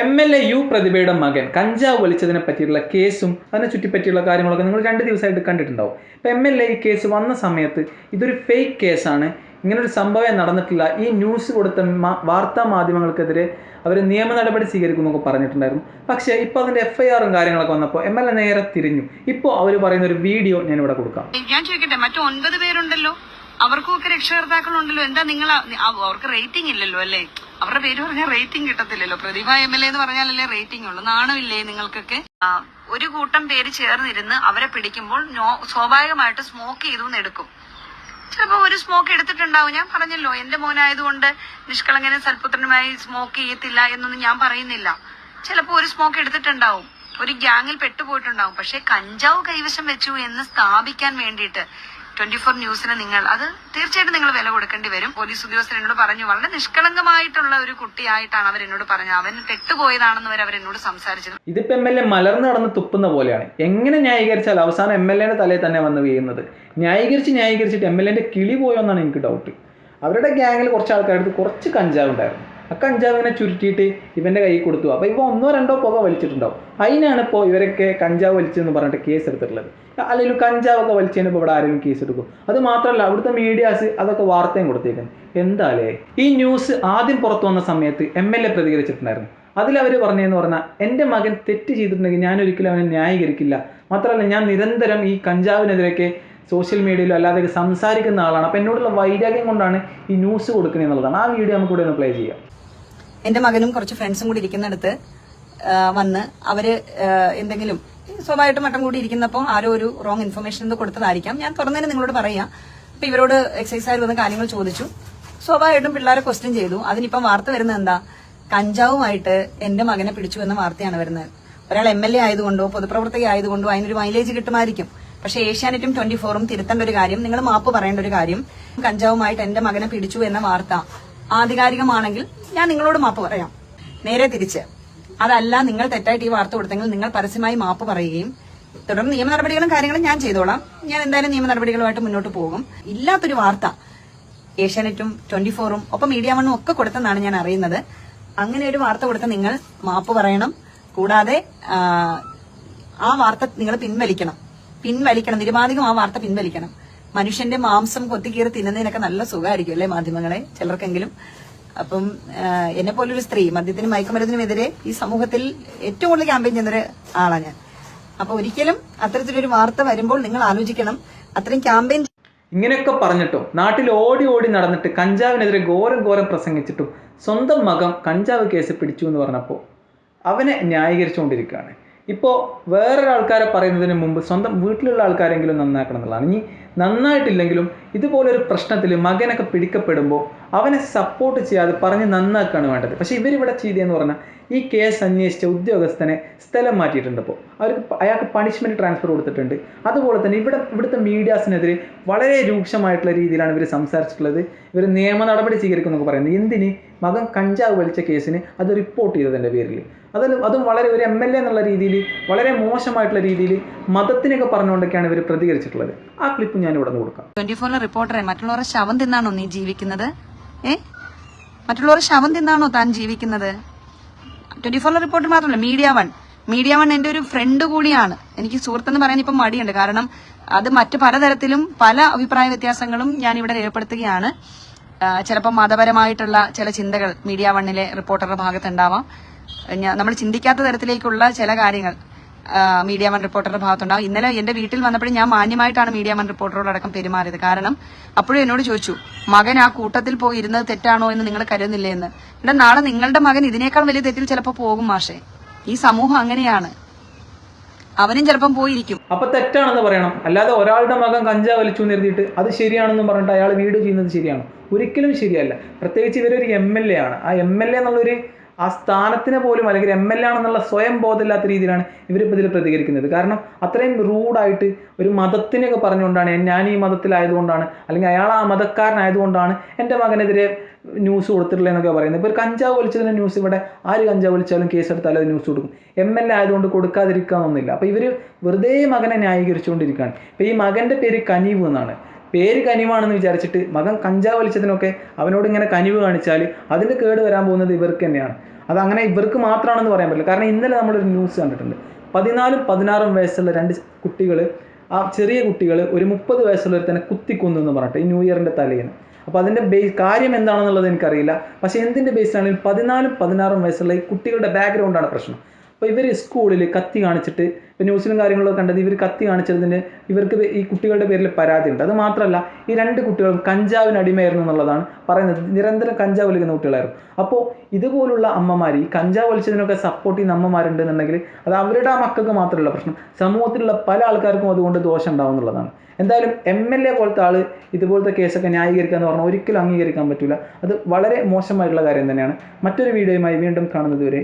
M L A U പ്രതിഭയുടെ മകൻ. കഞ്ചാവ് വലിച്ചതിനെ പറ്റിയുള്ള കേസും അതിനെ ചുറ്റിപ്പറ്റിയുള്ള കാര്യങ്ങളൊക്കെ നിങ്ങൾ രണ്ട് ദിവസമായിട്ട് കണ്ടിട്ടുണ്ടാവും. ഇപ്പം എം എൽ എ ഈ കേസ് വന്ന സമയത്ത് ഇതൊരു ഫേക്ക് കേസാണ്. ഇങ്ങനൊരു സംഭവം നടന്നിട്ടില്ല. ഈ ന്യൂസ് കൊടുത്ത വാർത്താ മാധ്യമങ്ങൾക്കെതിരെ അവർ നിയമ നടപടി സ്വീകരിക്കും എന്നൊക്കെ പറഞ്ഞിട്ടുണ്ടായിരുന്നു. പക്ഷേ ഇപ്പോൾ അതിന്റെ എഫ്ഐആറും കാര്യങ്ങളൊക്കെ വന്നപ്പോൾ എം എൽ എ നേരെ തിരിഞ്ഞു. ഇപ്പോൾ അവർ പറയുന്ന ഒരു വീഡിയോ ഞാൻ ഇവിടെ കൊടുക്കാം. ഞാൻ ചോദിക്കട്ടെ മറ്റു ഒൻപത് പേരുണ്ടല്ലോ? അവർക്കും ഒക്കെ രക്ഷകർത്താക്കളുണ്ടല്ലോ? എന്താ നിങ്ങൾ അവർക്ക് റേറ്റിംഗ് ഇല്ലല്ലോ അല്ലേ? അവരുടെ പേര് പറഞ്ഞാൽ റേറ്റിംഗ് കിട്ടത്തില്ലല്ലോ. പ്രതിഭ എം എൽ എ എന്ന് പറഞ്ഞാലല്ലേ റേറ്റിംഗ് ഉള്ളൂ. നാണമില്ലേ നിങ്ങൾക്കൊക്കെ? ഒരു കൂട്ടം പേര് ചേർന്നിരുന്ന് അവരെ പിടിക്കുമ്പോൾ സ്വാഭാവികമായിട്ട് സ്മോക്ക് ചെയ്തു എടുക്കും. ചിലപ്പോ ഒരു സ്മോക്ക് എടുത്തിട്ടുണ്ടാവും. ഞാൻ പറഞ്ഞല്ലോ എന്റെ മോനായതുകൊണ്ട് നിഷ്കളങ്കനും സൽപുത്രനുമായി സ്മോക്ക് ചെയ്യത്തില്ല എന്നൊന്നും ഞാൻ പറയുന്നില്ല. ചിലപ്പോ ഒരു സ്മോക്ക് എടുത്തിട്ടുണ്ടാവും. ഒരു ഗ്യാങ്ങിൽ പെട്ടുപോയിട്ടുണ്ടാവും. പക്ഷെ കഞ്ചാവ് കൈവശം വെച്ചു എന്ന് സ്ഥാപിക്കാൻ വേണ്ടിയിട്ട് ട്വന്റി ഫോർ ന്യൂസിന് നിങ്ങൾ അത് തീർച്ചയായിട്ടും നിങ്ങൾ വില കൊടുക്കേണ്ടി വരും. പോലീസ് ഉദ്യോഗസ്ഥർ എന്നോട് പറഞ്ഞു വളരെ നിഷ്കളങ്കമായിട്ടുള്ള ഒരു കുട്ടിയായിട്ടാണ് അവർ എന്നോട് പറഞ്ഞത്. അവൻ തെട്ടുപോയതാണെന്ന് വരെ അവർ എന്നോട് സംസാരിച്ചത് ഇതിപ്പോ എം എൽ എ മലർന്നു നടന്ന് തുപ്പുന്ന പോലെയാണ്. എങ്ങനെ ന്യായീകരിച്ചാൽ അവസാനം എം എൽ എയുടെ തലയിൽ തന്നെ വന്ന് വീഴുന്നത്. ന്യായീകരിച്ച് ന്യായീകരിച്ചിട്ട് എം എൽ എന്റെ കിളി പോയോ എന്നാണ് എനിക്ക് ഡൗട്ട് അവരുടെ ഗ്യാങ്ങിൽ കുറച്ച് ആൾക്കാരുടെ അടുത്ത് കുറച്ച് കഞ്ചാവ് ഉണ്ടായിരുന്നു. ആ കഞ്ചാവിനെ ചുരുട്ടിയിട്ട് ഇവന്റെ കയ്യിൽ കൊടുത്തു. അപ്പോൾ ഇവ ഒന്നോ രണ്ടോ പുക വലിച്ചിട്ടുണ്ടാവും. അതിനാണ് ഇപ്പോൾ ഇവരൊക്കെ കഞ്ചാവ് വലിച്ചെന്ന് പറഞ്ഞിട്ട് കേസ് എടുത്തിട്ടുള്ളത്. അല്ലെങ്കിൽ കഞ്ചാവൊക്കെ വലിച്ചതിന് ഇപ്പോൾ ഇവിടെ ആരെങ്കിലും കേസ് എടുക്കും. അത് മാത്രമല്ല അവിടുത്തെ മീഡിയാസ് അതൊക്കെ വാർത്തയും കൊടുത്തേക്കുന്നത് എന്താലേ? ഈ ന്യൂസ് ആദ്യം പുറത്തു വന്ന സമയത്ത് എം എൽ എ പ്രതികരിച്ചിട്ടുണ്ടായിരുന്നു. അതിലവർ പറഞ്ഞതെന്ന് പറഞ്ഞാൽ എന്റെ മകൻ തെറ്റ് ചെയ്തിട്ടുണ്ടെങ്കിൽ ഞാൻ ഒരിക്കലും അവനെ ന്യായീകരിക്കില്ല. മാത്രമല്ല ഞാൻ നിരന്തരം ഈ കഞ്ചാവിനെതിരെയൊക്കെ സോഷ്യൽ മീഡിയയിലും അല്ലാതെ സംസാരിക്കുന്ന ആളാണ്. അപ്പോൾ എന്നോടുള്ള വൈരാഗ്യം കൊണ്ടാണ് ഈ ന്യൂസ് കൊടുക്കുന്നത് എന്നുള്ളതാണ് ആ വീഡിയോ നമുക്ക് ഇവിടെ ഒന്ന് പ്ലേ ചെയ്യാം. എന്റെ മകനും കുറച്ച് ഫ്രണ്ട്സും കൂടി ഇരിക്കുന്നിടത്ത് വന്ന് അവർ എന്തെങ്കിലും സ്വാഭാവികമായിട്ടും മട്ടം കൂടി ഇരിക്കുന്നപ്പോൾ ആരോ ഒരു റോങ് ഇൻഫർമേഷൻ ഒന്ന് കൊടുത്തതായിരിക്കാം. ഞാൻ തുറന്നതിന് നിങ്ങളോട് പറയാം. അപ്പൊ ഇവരോട് എക്സൈസ് ആയി വന്ന് കാര്യങ്ങൾ ചോദിച്ചു. സ്വാഭാവികമായിട്ടും പിള്ളേരെ ക്വസ്റ്റ്യൻ ചെയ്തു. അതിനിപ്പം വാർത്ത വരുന്നത് എന്താ? കഞ്ചാവുമായിട്ട് എന്റെ മകനെ പിടിച്ചു എന്ന വാർത്തയാണ് വരുന്നത്. ഒരാൾ എം എൽ എ ആയതുകൊണ്ടോ പൊതുപ്രവർത്തക ആയതുകൊണ്ടോ അതിനൊരു മൈലേജ് കിട്ടുമായിരിക്കും. പക്ഷെ ഏഷ്യാനെറ്റും ട്വന്റി ഫോറും തിരുത്തേണ്ട ഒരു കാര്യം നിങ്ങൾ മാപ്പ് പറയേണ്ട ഒരു കാര്യം കഞ്ചാവുമായിട്ട് എന്റെ മകനെ പിടിച്ചു എന്ന വാർത്ത ആധികാരികമാണെങ്കിൽ ഞാൻ നിങ്ങളോട് മാപ്പ് പറയാം. നേരെ തിരിച്ച്. അതല്ല നിങ്ങൾ തെറ്റായിട്ട് ഈ വാർത്ത കൊടുത്തെങ്കിൽ നിങ്ങൾ പരസ്യമായി മാപ്പ് പറയുകയും തുടർന്ന് നിയമ നടപടികളും കാര്യങ്ങളും ഞാൻ ചെയ്തോളാം. ഞാൻ എന്തായാലും നിയമ നടപടികളുമായിട്ട് മുന്നോട്ട് പോകും. ഇല്ലാത്തൊരു വാർത്ത ഏഷ്യാനെറ്റും ട്വന്റി ഫോറും ഒപ്പം മീഡിയ വണ്ണും ഒക്കെ കൊടുത്തെന്നാണ് ഞാൻ അറിയുന്നത്. അങ്ങനെ ഒരു വാർത്ത കൊടുത്ത നിങ്ങൾ മാപ്പ് പറയണം. കൂടാതെ ആ, വാർത്ത നിങ്ങൾ പിൻവലിക്കണം. പിൻവലിക്കണം. നിരുപാധികം ആ വാർത്ത പിൻവലിക്കണം. മനുഷ്യന്റെ മാംസം കൊത്തിക്കീറി തിന്നുന്നതിനൊക്കെ നല്ല സുഖമായിരിക്കും അല്ലെ മാധ്യമങ്ങളെ? ചിലർക്കെങ്കിലും. അപ്പം എന്നെ പോലൊരു സ്ത്രീ മദ്യത്തിനും മയക്കുമരുന്നിനുമെതിരെ ഈ സമൂഹത്തിൽ ഏറ്റവും കൂടുതൽ ക്യാമ്പയിൻ ചെയ്യുന്നൊരു ആളാണ് ഞാൻ. അപ്പൊ ഒരിക്കലും അത്തരത്തിലൊരു വാർത്ത വരുമ്പോൾ നിങ്ങൾ ആലോചിക്കണം അത്രയും ക്യാമ്പയിൻ ഇങ്ങനെയൊക്കെ പറഞ്ഞിട്ടും നാട്ടിൽ ഓടി ഓടി നടന്നിട്ട് കഞ്ചാവിനെതിരെ ഘോരം ഘോരം പ്രസംഗിച്ചിട്ടും സ്വന്തം മകം കഞ്ചാവ് കേസ് പിടിച്ചു എന്ന് പറഞ്ഞപ്പോൾ അവനെ ന്യായീകരിച്ചുകൊണ്ടിരിക്കുകയാണ്. ഇപ്പോൾ വേറൊരാൾക്കാരെ പറയുന്നതിന് മുമ്പ് സ്വന്തം വീട്ടിലുള്ള ആൾക്കാരെങ്കിലും നന്നാക്കണം എന്നുള്ളതാണ്. ഇനി നന്നായിട്ടില്ലെങ്കിലും ഇതുപോലൊരു പ്രശ്നത്തിൽ മകനൊക്കെ പിടിക്കപ്പെടുമ്പോൾ അവനെ സപ്പോർട്ട് ചെയ്യാതെ പറഞ്ഞ് നന്നാക്കുകയാണ് വേണ്ടത്. പക്ഷേ ഇവരിവിടെ ചെയ്തതെന്ന് പറഞ്ഞാൽ ഈ കേസ് അന്വേഷിച്ച ഉദ്യോഗസ്ഥനെ സ്ഥലം മാറ്റിയിട്ടുണ്ട് അപ്പോൾ അവർക്ക് അയാൾക്ക് പണിഷ്മെന്റ് ട്രാൻസ്ഫർ കൊടുത്തിട്ടുണ്ട്. അതുപോലെ തന്നെ ഇവിടെ ഇവിടുത്തെ മീഡിയാസിനെതിരെ വളരെ രൂക്ഷമായിട്ടുള്ള രീതിയിലാണ് ഇവർ സംസാരിച്ചിട്ടുള്ളത്. ഇവർ നിയമ നടപടി സ്വീകരിക്കുമെന്നൊക്കെ പറയുന്നത്. എന്തിന്? മകൻ കഞ്ചാവ് വലിച്ച കേസിന് അത് റിപ്പോർട്ട് ചെയ്തതിന്റെ പേരിൽ അതിൽ അതും വളരെ ഒരു എം എൽ എ എന്നുള്ള രീതിയിൽ വളരെ മോശമായിട്ടുള്ള രീതിയിൽ മതത്തിനൊക്കെ പറഞ്ഞുകൊണ്ടൊക്കെയാണ് ഇവർ പ്രതികരിച്ചിട്ടുള്ളത്. ആ ക്ലിപ്പ് ഞാൻ ഇവിടെ നിന്ന് കൊടുക്കാം. ട്വന്റി ഫോറിലെ റിപ്പോർട്ടറെ മറ്റുള്ളവരുടെ ശവം തിന്നാണോ നീ ജീവിക്കുന്നത്? ഏ? മറ്റുള്ളവർ ശവം തിന്നാണോ താൻ ജീവിക്കുന്നത്? ട്വന്റി ഫോറിലെ റിപ്പോർട്ടർ മാത്രമല്ല മീഡിയ വൺ. മീഡിയ വൺ എന്റെ ഒരു ഫ്രണ്ട് കൂടിയാണ്. എനിക്ക് സുഹൃത്തെന്ന് പറയാൻ ഇപ്പം മടിയുണ്ട്. കാരണം അത് മറ്റ് പലതരത്തിലും പല അഭിപ്രായ വ്യത്യാസങ്ങളും ഞാൻ ഇവിടെ രേഖപ്പെടുത്തുകയാണ്. ചിലപ്പോൾ മതപരമായിട്ടുള്ള ചില ചിന്തകൾ മീഡിയ വണ്ണിലെ റിപ്പോർട്ടറുടെ ഭാഗത്തുണ്ടാവാം. നമ്മൾ ചിന്തിക്കാത്ത തരത്തിലേക്കുള്ള ചില കാര്യങ്ങൾ. മീഡിയ വൺ റിപ്പോർട്ടറുടെ ഭാഗത്തുണ്ടാവും. ഇന്നലെ എന്റെ വീട്ടിൽ വന്നപ്പോഴും ഞാൻ മാന്യമായിട്ടാണ് മീഡിയ വൺ റിപ്പോർട്ടറോടക്കം പെരുമാറിയത്. കാരണം അപ്പോഴും എന്നോട് ചോദിച്ചു മകൻ ആ കൂട്ടത്തിൽ പോയി ഇരുന്നത് തെറ്റാണോ എന്ന് നിങ്ങൾ കരുതുന്നില്ലേ എന്ന് ഇവിടെ നാളെ നിങ്ങളുടെ മകൻ ഇതിനേക്കാൾ വലിയ തെറ്റിൽ ചിലപ്പോൾ പോകും മാഷേ. ഈ സമൂഹം അങ്ങനെയാണ്. അവനും ചിലപ്പം പോയിരിക്കും. അപ്പൊ തെറ്റാണെന്ന് പറയണം. അല്ലാതെ ഒരാളുടെ മകൻ കഞ്ചാവ് വലിച്ചു നിർത്തിയിട്ട് അത് ശരിയാണെന്ന് പറഞ്ഞിട്ട് അയാൾ വീട് ചെയ്യുന്നത് ശരിയാണ്? ഒരിക്കലും ശരിയല്ല. പ്രത്യേകിച്ച് ഇവരൊരു എം എൽ എ ആണ്. ആ എം എൽ എ എന്നുള്ളൊരു ആ സ്ഥാനത്തിന് പോലും അല്ലെങ്കിൽ എം എൽ എ ആണെന്നുള്ള സ്വയം ബോധമില്ലാത്ത രീതിയിലാണ് ഇവരിപ്പോൾ ഇതിൽ പ്രതികരിക്കുന്നത്. കാരണം അത്രയും റൂഡായിട്ട് ഒരു മതത്തിനൊക്കെ പറഞ്ഞുകൊണ്ടാണ് ഞാൻ ഈ മതത്തിലായതുകൊണ്ടാണ് അല്ലെങ്കിൽ അയാൾ ആ മതക്കാരനായതുകൊണ്ടാണ് എന്റെ മകനെതിരെ ന്യൂസ് കൊടുത്തിട്ടില്ല എന്നൊക്കെ പറയുന്നത്. ഇപ്പോൾ ഒരു കഞ്ചാവ് വലിച്ചതിന് ന്യൂസ് ഇവിടെ ആര് കഞ്ചാവ് വലിച്ചാലും കേസെടുത്താലും അത് ന്യൂസ് കൊടുക്കും. എം എൽ എ ആയതുകൊണ്ട് കൊടുക്കാതിരിക്കാമെന്നില്ല അപ്പോൾ ഇവർ വെറുതെ മകനെ ന്യായീകരിച്ചുകൊണ്ടിരിക്കുകയാണ്. ഇപ്പോൾ ഈ മകന്റെ പേര് കനീവ് എന്നാണ്. പേര് കനിവാണെന്ന് വിചാരിച്ചിട്ട് മകൻ കഞ്ചാവ് വലിച്ചതിനൊക്കെ അവനോട് ഇങ്ങനെ കനിവ് കാണിച്ചാൽ അതിന്റെ കേട് വരാൻ പോകുന്നത് ഇവർക്ക് തന്നെയാണ്. അതങ്ങനെ ഇവർക്ക് മാത്രമാണെന്ന് പറയാൻ പറ്റില്ല. കാരണം ഇന്നലെ നമ്മളൊരു ന്യൂസ് കണ്ടിട്ടുണ്ട്. പതിനാലും പതിനാറും വയസ്സുള്ള രണ്ട് കുട്ടികൾ ആ ചെറിയ കുട്ടികൾ ഒരു മുപ്പത് വയസ്സുള്ളവർ തന്നെ കുത്തിക്കൊന്നു എന്ന് പറഞ്ഞിട്ട് ഈ ന്യൂ ഇയറിന്റെ തലേന്ന്. അപ്പോൾ അതിന്റെ ബേസ് കാര്യം എന്താണെന്നുള്ളത് എനിക്കറിയില്ല. പക്ഷേ എന്തിന്റെ ബേസിലാണെങ്കിൽ പതിനാലും പതിനാറും വയസ്സുള്ള ഈ കുട്ടികളുടെ ബാക്ക്ഗ്രൗണ്ടാണ് പ്രശ്നം. അപ്പോൾ ഇവർ സ്കൂളിൽ കത്തി കാണിച്ചിട്ട് ഇപ്പോൾ ന്യൂസിലും കാര്യങ്ങളൊക്കെ കണ്ടത് ഇവർ കത്തി കാണിച്ചതിന് ഇവർക്ക് ഈ കുട്ടികളുടെ പേരിൽ പരാതിയുണ്ട് അത് മാത്രമല്ല ഈ രണ്ട് കുട്ടികളും കഞ്ചാവിന് അടിമയായിരുന്നു എന്നുള്ളതാണ് പറയുന്നത്. നിരന്തരം കഞ്ചാവ് വലിക്കുന്ന കുട്ടികളായിരുന്നു. അപ്പോൾ ഇതുപോലുള്ള അമ്മമാർ ഈ കഞ്ചാവ് വലിച്ചതിനൊക്കെ സപ്പോർട്ട് ചെയ്യുന്ന അമ്മമാരുണ്ടെന്നുണ്ടെങ്കിൽ അത് അവരുടെ ആ മക്കൾക്ക് മാത്രമല്ല പ്രശ്നം. സമൂഹത്തിലുള്ള പല ആൾക്കാർക്കും അതുകൊണ്ട് ദോഷം ഉണ്ടാവും എന്നുള്ളതാണ്. എന്തായാലും എം എൽ എ പോലത്തെ ആൾ ഇതുപോലത്തെ കേസൊക്കെ ന്യായീകരിക്കുക എന്ന് പറഞ്ഞാൽ ഒരിക്കലും അംഗീകരിക്കാൻ പറ്റില്ല അത് വളരെ മോശമായിട്ടുള്ള കാര്യം തന്നെയാണ്. മറ്റൊരു വീഡിയോയുമായി വീണ്ടും കാണുന്നത് വരെ